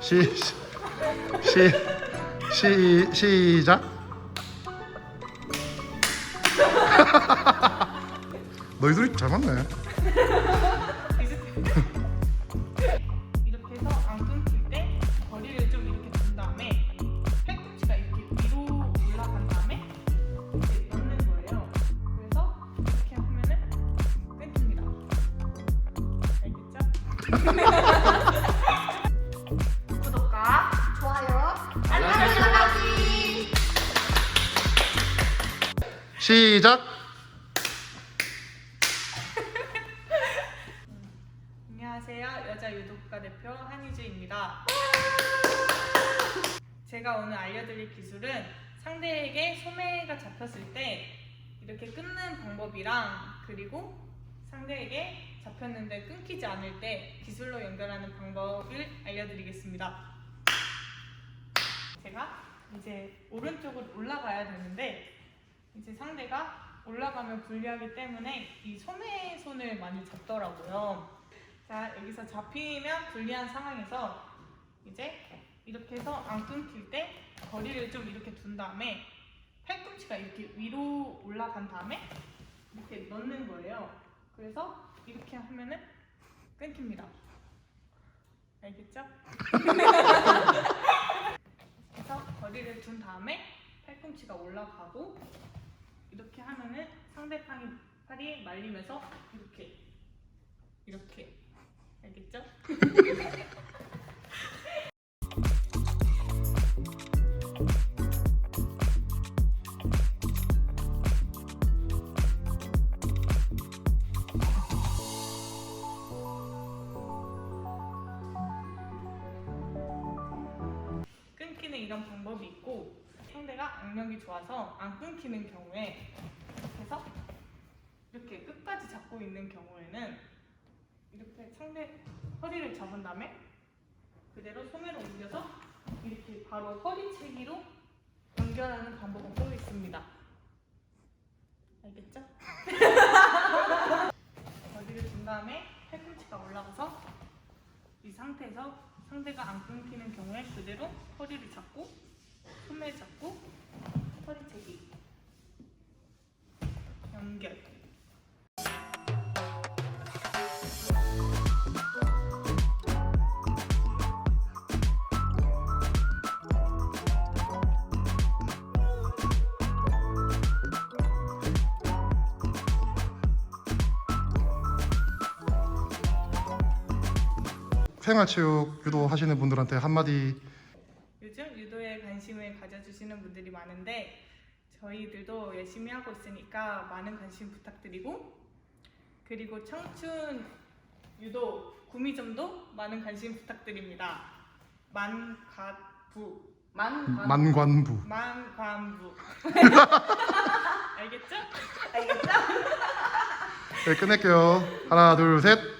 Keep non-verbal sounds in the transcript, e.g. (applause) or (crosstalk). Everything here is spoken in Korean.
시, 시, 시, 시작. (laughs) 너희들이 잘 맞네. (laughs) 구독과 좋아요. 알람 설정까지. 시작. 안녕하세요. 여자 유도국가 대표 한희주입니다. 제가 오늘 알려드릴 기술은 상대에게 소매가 잡혔을 때 이렇게 끊는 방법이랑 그리고 상대에게 잡혔는데 끊기지 않을 때 기술로 연결하는 방법을 알려드리겠습니다. 제가 이제 오른쪽으로 올라가야 되는데 이제 상대가 올라가면 불리하기 때문에 이 소매 손을 많이 잡더라고요. 자 여기서 잡히면 불리한 상황에서 이제 이렇게 해서 안 끊길 때 거리를 좀 이렇게 둔 다음에 팔꿈치가 이렇게 위로 올라간 다음에 이렇게 넣는 거예요. 그래서 이렇게 하면은 끊깁니다. 알겠죠? (laughs) 그래서 거리를 둔 다음에 팔꿈치가 올라가고 이렇게 하면은 상대방이 팔이 말리면서 이렇게 이렇게 알겠죠? (laughs) 이런 방법이 있고 상대가 악력이 좋아서 안 끊기는 경우에 해서 이렇게 끝까지 잡고 있는 경우에는 이렇게 상대 허리를 잡은 다음에 그대로 소매를 옮겨서 이렇게 바로 허리채기로 연결하는 방법은 또 있습니다. 알겠죠? (laughs) 어디를 둔 다음에 팔꿈치가 올라가서 이 상태에서 상대가 안 끊기는 경우에 그대로 허리를 잡고 소매 잡고 허리채기 생활체육 유도 하시는 분들한테 한마디 요즘 유도에 관심을 가져주시는 분들이 많은데 저희들도 열심히 하고 있으니까 많은 관심 부탁드리고 그리고 청춘 유도 구미점도 많은 관심 부탁드립니다. 만가부 만관 만관부. 만관부 알겠죠? (laughs) 알겠죠? 네, 끝낼게요. 하나, 둘, 셋.